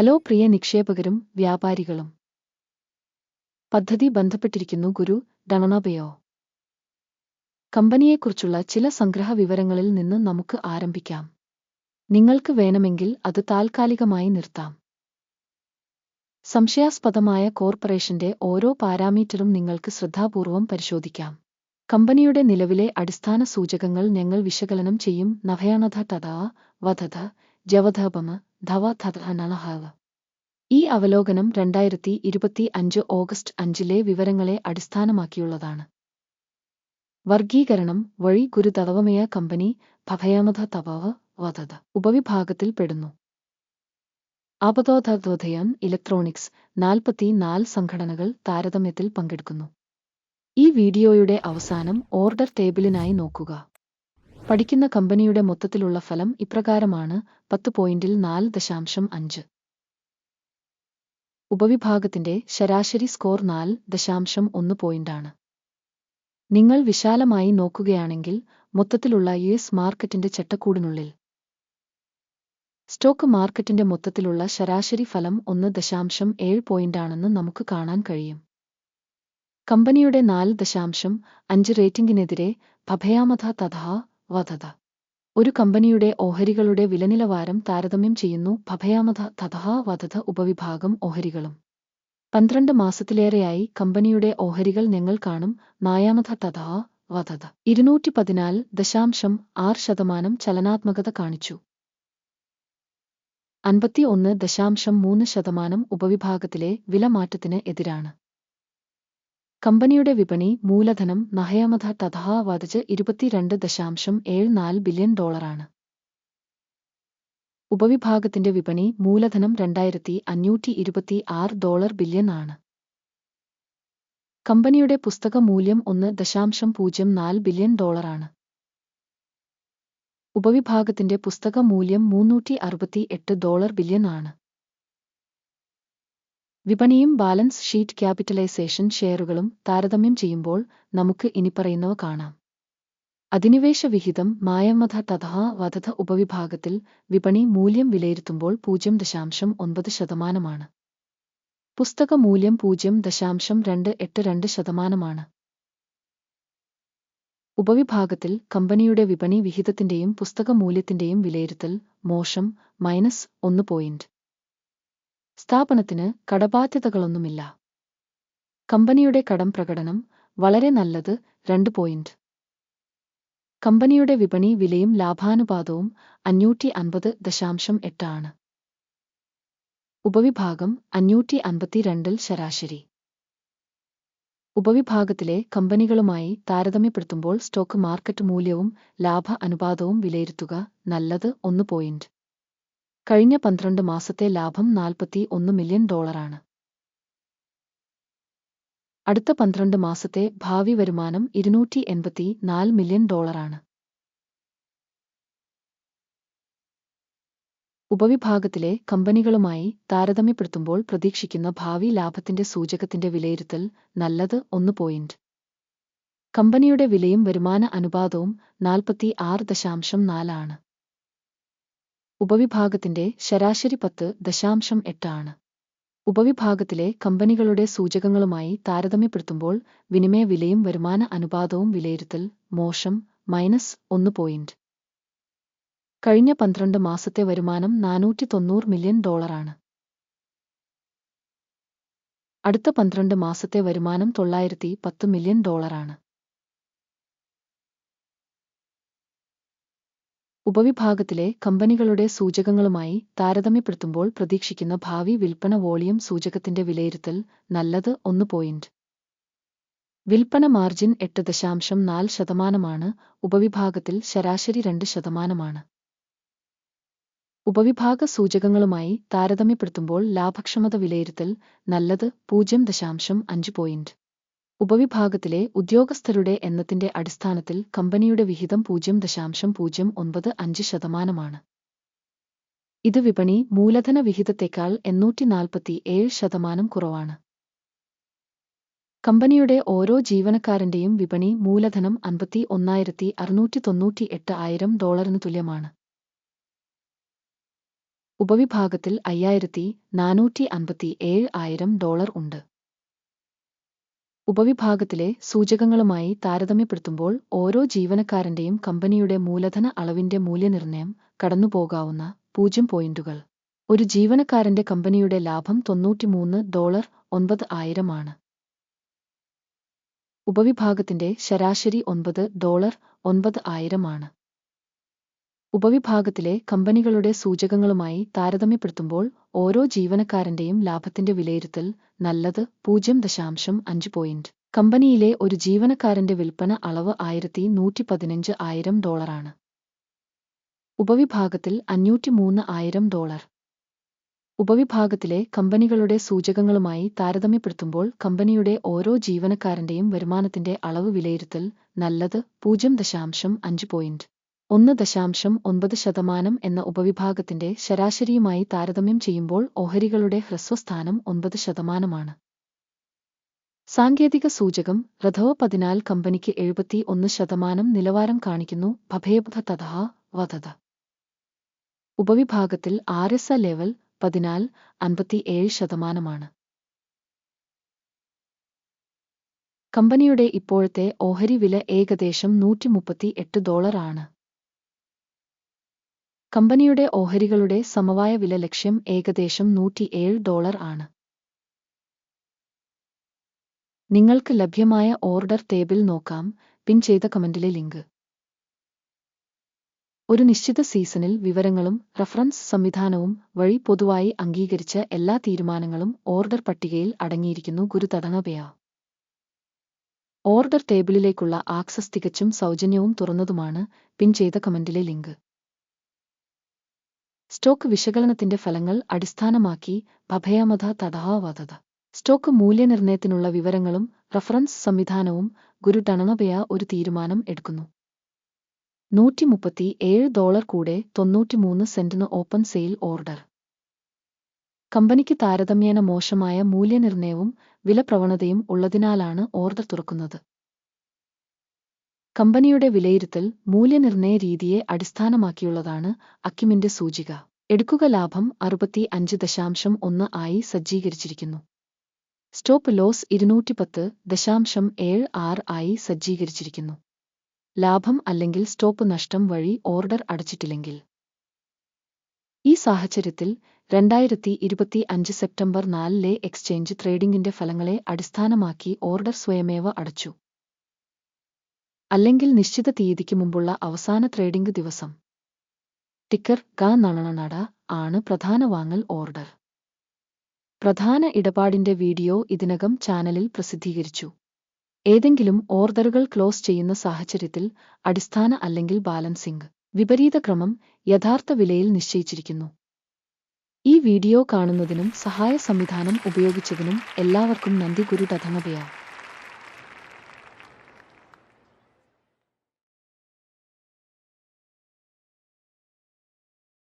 Hello പ്രിയ നിക്ഷേപകരും വ്യാപാരികളും. പദ്ധതി ബന്ധപ്പെട്ടിരിക്കുന്നു ഗുരു ഡണണബയോ കമ്പനിയെക്കുറിച്ചുള്ള ചില സംഗ്രഹ വിവരങ്ങളിൽ നിന്ന് നമുക്ക് ആരംഭിക്കാം. നിങ്ങൾക്ക് വേണമെങ്കിൽ അത് താൽക്കാലികമായി നിർത്താം. സംശയാസ്പദമായ കോർപ്പറേഷന്റെ ഓരോ പാരാമീറ്ററും നിങ്ങൾക്ക് ശ്രദ്ധാപൂർവം പരിശോധിക്കാം. കമ്പനിയുടെ നിലവിലെ അടിസ്ഥാന സൂചകങ്ങൾ ഞങ്ങൾ വിശകലനം ചെയ്യും നഭയാനധ തഥ വധധ ജവധപമ ധവ ധനഹവ ഈ അവലോകനം രണ്ടായിരത്തി ഇരുപത്തി അഞ്ച് ഓഗസ്റ്റ് അഞ്ചിലെ വിവരങ്ങളെ അടിസ്ഥാനമാക്കിയുള്ളതാണ്. വർഗീകരണം വഴി ഗുരുതവമയ കമ്പനി ഭഭയമധ തവവ വധത ഉപവിഭാഗത്തിൽ പെടുന്നു. അപതോധോധയം ഇലക്ട്രോണിക്സ് നാൽപ്പത്തി നാല് സംഘടനകൾ താരതമ്യത്തിൽ പങ്കെടുക്കുന്നു. ഈ വീഡിയോയുടെ അവസാനം ഓർഡർ ടേബിളിനായി നോക്കുക. പഠിക്കുന്ന കമ്പനിയുടെ മൊത്തത്തിലുള്ള ഫലം ഇപ്രകാരമാണ് പത്ത് പോയിന്റിൽ നാല് ദശാംശം അഞ്ച്. ഉപവിഭാഗത്തിന്റെ ശരാശരി സ്കോർ നാല് ദശാംശം ഒന്ന് പോയിന്റാണ് നിങ്ങൾ വിശാലമായി നോക്കുകയാണെങ്കിൽ മൊത്തത്തിലുള്ള യു എസ് മാർക്കറ്റിന്റെ ചട്ടക്കൂടിനുള്ളിൽ. സ്റ്റോക്ക് മാർക്കറ്റിന്റെ മൊത്തത്തിലുള്ള ശരാശരി ഫലം ഒന്ന് ദശാംശം ഏഴ് പോയിന്റാണെന്ന് നമുക്ക് കാണാൻ കഴിയും. കമ്പനിയുടെ നാല് ദശാംശം അഞ്ച് റേറ്റിംഗിനെതിരെ ഭഭയാമത തഥാ വധത. ഒരു കമ്പനിയുടെ ഓഹരികളുടെ വിലനിലവാരം താരതമ്യം ചെയ്യുന്നു ഭഭയാമത തഥാ വധത ഉപവിഭാഗം ഓഹരികളും. പന്ത്രണ്ട് മാസത്തിലേറെയായി കമ്പനിയുടെ ഓഹരികൾ ഞങ്ങൾ കാണും നായാമത തഥാ വധത ഇരുന്നൂറ്റി പതിനാല് ദശാംശം ആറ് ശതമാനം ചലനാത്മകത കാണിച്ചു. അൻപത്തി ഒന്ന് ദശാംശം മൂന്ന് ശതമാനം ഉപവിഭാഗത്തിലെ വിലമാറ്റത്തിന് എതിരാണ്. കമ്പനിയുടെ വിപണി മൂലധനം നഹയമധ തഥാ വധിച്ച് ഇരുപത്തിരണ്ട് ദശാംശം ഏഴ് നാല് ബില്യൺ ഡോളറാണ്. ഉപവിഭാഗത്തിന്റെ വിപണി മൂലധനം രണ്ടായിരത്തി അഞ്ഞൂറ്റി ഇരുപത്തി ആറ് ഡോളർ ബില്യൺ ആണ്. കമ്പനിയുടെ പുസ്തക മൂല്യം ഒന്ന് ദശാംശം പൂജ്യം നാല് ബില്യൺ ഡോളറാണ് ഉപവിഭാഗത്തിന്റെ പുസ്തക മൂല്യം മൂന്നൂറ്റി അറുപത്തി എട്ട് ഡോളർ ബില്യൺ ആണ്. വിപണിയും ബാലൻസ് ഷീറ്റ് ക്യാപിറ്റലൈസേഷൻ ഷെയറുകളും താരതമ്യം ചെയ്യുമ്പോൾ നമുക്ക് ഇനിപ്പറയുന്നവ കാണാം. അധിനിവേശ വിഹിതം മായമധ തഥ വധ ഉപവിഭാഗത്തിൽ വിപണി മൂല്യം വിലയിരുത്തുമ്പോൾ പൂജ്യം ദശാംശം ഒൻപത് ശതമാനമാണ്. പുസ്തക മൂല്യം പൂജ്യം ദശാംശം രണ്ട് എട്ട് രണ്ട് ശതമാനമാണ്. ഉപവിഭാഗത്തിൽ കമ്പനിയുടെ വിപണി വിഹിതത്തിന്റെയും പുസ്തക മൂല്യത്തിന്റെയും വിലയിരുത്തൽ മോശം മൈനസ് ഒന്ന് പോയിന്റ്. സ്ഥാപനത്തിന് കടബാധ്യതകളൊന്നുമില്ല. കമ്പനിയുടെ കടം പ്രകടനം വളരെ നല്ലത് രണ്ട് പോയിന്റ് കമ്പനിയുടെ വിപണി വിലയും ലാഭാനുപാതവും അഞ്ഞൂറ്റി അൻപത് ദശാംശം എട്ടാണ് ഉപവിഭാഗം അഞ്ഞൂറ്റി അൻപത്തിരണ്ടിൽ ശരാശരി. ഉപവിഭാഗത്തിലെ കമ്പനികളുമായി താരതമ്യപ്പെടുത്തുമ്പോൾ സ്റ്റോക്ക് മാർക്കറ്റ് മൂല്യവും ലാഭ അനുപാതവും വിലയിരുത്തുക നല്ലത് ഒന്ന് പോയിന്റ് കഴിഞ്ഞ പന്ത്രണ്ട് മാസത്തെ ലാഭം നാൽപ്പത്തി ഒന്ന് മില്യൺ ഡോളറാണ്. അടുത്ത പന്ത്രണ്ട് മാസത്തെ ഭാവി വരുമാനം ഇരുന്നൂറ്റി എൺപത്തി നാല് മില്യൺ ഡോളറാണ്. ഉപവിഭാഗത്തിലെ കമ്പനികളുമായി താരതമ്യപ്പെടുത്തുമ്പോൾ പ്രതീക്ഷിക്കുന്ന ഭാവി ലാഭത്തിന്റെ സൂചകത്തിന്റെ വിലയിരുത്തൽ നല്ലത് ഒന്ന് പോയിന്റ്. കമ്പനിയുടെ വിലയും വരുമാന അനുപാതവും നാൽപ്പത്തി ആറ് ദശാംശം നാലാണ് ഉപവിഭാഗത്തിന്റെ ശരാശരി പത്ത് ദശാംശം എട്ടാണ് ഉപവിഭാഗത്തിലെ കമ്പനികളുടെ സൂചകങ്ങളുമായി താരതമ്യപ്പെടുത്തുമ്പോൾ വിനിമയ വിലയും വരുമാന അനുപാതവും വിലയിരുത്തൽ മോശം മൈനസ് ഒന്ന് പോയിന്റ്. കഴിഞ്ഞ പന്ത്രണ്ട് മാസത്തെ വരുമാനം നാനൂറ്റി തൊണ്ണൂറ് മില്യൺ ഡോളറാണ് അടുത്ത പന്ത്രണ്ട് മാസത്തെ വരുമാനം തൊള്ളായിരത്തി പത്ത് മില്യൺ ഡോളറാണ് ഉപവിഭാഗത്തിലെ കമ്പനികളുടെ സൂചകങ്ങളുമായി താരതമ്യപ്പെടുത്തുമ്പോൾ പ്രതീക്ഷിക്കുന്ന ഭാവി വിൽപ്പന വോളിയം സൂചകത്തിന്റെ വിലയിരുത്തൽ നല്ലത് ഒന്ന് പോയിന്റ് വിൽപ്പന മാർജിൻ എട്ട് ദശാംശം നാല് ശതമാനമാണ് ഉപവിഭാഗത്തിൽ ശരാശരി രണ്ട് ശതമാനമാണ്. ഉപവിഭാഗ സൂചകങ്ങളുമായി താരതമ്യപ്പെടുത്തുമ്പോൾ ലാഭക്ഷമത വിലയിരുത്തൽ നല്ലത് പൂജ്യം ദശാംശം അഞ്ച് പോയിന്റ് ഉപവിഭാഗത്തിലെ ഉദ്യോഗസ്ഥരുടെ എണ്ണത്തിന്റെ അടിസ്ഥാനത്തിൽ കമ്പനിയുടെ വിഹിതം പൂജ്യം ദശാംശം പൂജ്യം ഒൻപത് അഞ്ച് ശതമാനമാണ്. ഇത് വിപണി മൂലധന വിഹിതത്തേക്കാൾ എണ്ണൂറ്റി നാൽപ്പത്തി ഏഴ് ശതമാനം കുറവാണ്. കമ്പനിയുടെ ഓരോ ജീവനക്കാരന്റെയും വിപണി മൂലധനം അൻപത്തി ഒന്നായിരത്തി അറുന്നൂറ്റി തൊണ്ണൂറ്റി എട്ട് ആയിരം ഡോളറിന് തുല്യമാണ്. ഉപവിഭാഗത്തിൽ അയ്യായിരത്തി നാനൂറ്റി അൻപത്തി ഏഴ് ആയിരം ഡോളർ ഉണ്ട്. ഉപവിഭാഗത്തിലെ സൂചകങ്ങളുമായി താരതമ്യപ്പെടുത്തുമ്പോൾ ഓരോ ജീവനക്കാരന്റെയും കമ്പനിയുടെ മൂലധന അളവിന്റെ മൂല്യനിർണയം കടന്നുപോകാവുന്ന പൂജ്യം പോയിന്റുകൾ. ഒരു ജീവനക്കാരന്റെ കമ്പനിയുടെ ലാഭം തൊണ്ണൂറ്റിമൂന്ന് ഡോളർ ഒൻപത് ആയിരമാണ് ഉപവിഭാഗത്തിന്റെ ശരാശരി ഒൻപത് ഡോളർ ഒൻപത് ആയിരമാണ് ഉപവിഭാഗത്തിലെ കമ്പനികളുടെ സൂചകങ്ങളുമായി താരതമ്യപ്പെടുത്തുമ്പോൾ ഓരോ ജീവനക്കാരന്റെയും ലാഭത്തിന്റെ വിലയിരുത്തൽ നല്ലത് പൂജ്യം ദശാംശം അഞ്ച് പോയിന്റ് കമ്പനിയിലെ ഒരു ജീവനക്കാരന്റെ വിൽപ്പന അളവ് ആയിരത്തി നൂറ്റി പതിനഞ്ച് ആയിരം ഡോളറാണ്. ഉപവിഭാഗത്തിൽ അഞ്ഞൂറ്റിമൂന്ന് ആയിരം ഡോളർ. ഉപവിഭാഗത്തിലെ കമ്പനികളുടെ സൂചകങ്ങളുമായി താരതമ്യപ്പെടുത്തുമ്പോൾ കമ്പനിയുടെ ഓരോ ജീവനക്കാരന്റെയും വരുമാനത്തിന്റെ അളവ് വിലയിരുത്തൽ നല്ലത് പൂജ്യം ദശാംശം അഞ്ച് പോയിന്റ് ഒന്ന് ദശാംശം ഒൻപത് ശതമാനം എന്ന ഉപവിഭാഗത്തിന്റെ ശരാശരിയുമായി താരതമ്യം ചെയ്യുമ്പോൾ ഓഹരികളുടെ ഹ്രസ്വസ്ഥാനം ഒൻപത് ശതമാനമാണ്. സാങ്കേതിക സൂചകം റഥവ പതിനാൽ കമ്പനിക്ക് എഴുപത്തി ഒന്ന് ശതമാനം നിലവാരം കാണിക്കുന്നു ഭഭയബധ തഥ വധത. ഉപവിഭാഗത്തിൽ ആർ എസ് എ ലെവൽ പതിനാൽ അൻപത്തി ഏഴ് ശതമാനമാണ്. കമ്പനിയുടെ ഇപ്പോഴത്തെ ഓഹരി വില ഏകദേശം നൂറ്റി മുപ്പത്തി എട്ട് ഡോളർ ആണ് കമ്പനിയുടെ ഓഹരികളുടെ സമവായ വില ലക്ഷ്യം ഏകദേശം നൂറ്റിയേഴ് ഡോളർ ആണ്. നിങ്ങൾക്ക് ലഭ്യമായ ഓർഡർ ടേബിൾ നോക്കാം പിൻ ചെയ്ത കമന്റിലെ ലിങ്ക്. ഒരു നിശ്ചിത സീസണിൽ വിവരങ്ങളും റഫറൻസ് സംവിധാനവും വഴി പൊതുവായി അംഗീകരിച്ച എല്ലാ തീരുമാനങ്ങളും ഓർഡർ പട്ടികയിൽ അടങ്ങിയിരിക്കുന്നു ഗുരുതടങ്ങപയ ഓർഡർ ടേബിളിലേക്കുള്ള ആക്സസ് തികച്ചും സൗജന്യവും തുറന്നതുമാണ് പിൻ ചെയ്ത കമന്റിലെ ലിങ്ക്. സ്റ്റോക്ക് വിശകലനത്തിന്റെ ഫലങ്ങൾ അടിസ്ഥാനമാക്കി അഭയമത തടഹാവധത സ്റ്റോക്ക് മൂല്യനിർണയത്തിനുള്ള വിവരങ്ങളും റഫറൻസ് സംവിധാനവും ഗുരു ടണണബയ ഒരു തീരുമാനം എടുക്കുന്നു. നൂറ്റി മുപ്പത്തി ഏഴ് ഡോളർ കൂടെ തൊണ്ണൂറ്റിമൂന്ന് സെന്റിന് ഓപ്പൺ സെയിൽ ഓർഡർ. കമ്പനിക്ക് താരതമ്യേന മോശമായ മൂല്യനിർണയവും വിലപ്രവണതയും ഉള്ളതിനാലാണ് ഓർഡർ തുറക്കുന്നത്. കമ്പനിയുടെ വിലയിരുത്തൽ മൂല്യനിർണയ രീതിയെ അടിസ്ഥാനമാക്കിയുള്ളതാണ് അക്കിമിന്റെ സൂചിക. എടുക്കുക ലാഭം അറുപത്തി അഞ്ച് ദശാംശം ഒന്ന് ആയി സജ്ജീകരിച്ചിരിക്കുന്നു. സ്റ്റോപ്പ് ലോസ് ഇരുന്നൂറ്റിപ്പത്ത് ദശാംശം ഏഴ് ആറ് ആയി സജ്ജീകരിച്ചിരിക്കുന്നു. ലാഭം അല്ലെങ്കിൽ സ്റ്റോപ്പ് നഷ്ടം വഴി ഓർഡർ അടച്ചിട്ടില്ലെങ്കിൽ. ഈ സാഹചര്യത്തിൽ രണ്ടായിരത്തി ഇരുപത്തി അഞ്ച് സെപ്റ്റംബർ നാലിലെ എക്സ്ചേഞ്ച് ട്രേഡിംഗിന്റെ ഫലങ്ങളെ അടിസ്ഥാനമാക്കി ഓർഡർ സ്വയമേവ അടച്ചു. അല്ലെങ്കിൽ നിശ്ചിത തീയതിക്ക് മുമ്പുള്ള അവസാന ട്രേഡിംഗ് ദിവസം. ടിക്കർ ക നണനട ആണ് പ്രധാന വാങ്ങൽ ഓർഡർ പ്രധാന ഇടപാടിന്റെ വീഡിയോ ഇതിനകം ചാനലിൽ പ്രസിദ്ധീകരിച്ചു. ഏതെങ്കിലും ഓർഡറുകൾ ക്ലോസ് ചെയ്യുന്ന സാഹചര്യത്തിൽ അടിസ്ഥാന അല്ലെങ്കിൽ ബാലൻസിംഗ് വിപരീത ക്രമം യഥാർത്ഥ വിലയിൽ നിശ്ചയിച്ചിരിക്കുന്നു. ഈ വീഡിയോ കാണുന്നതിനും സഹായ സംവിധാനം ഉപയോഗിച്ചതിനും എല്ലാവർക്കും നന്ദി ഗുരു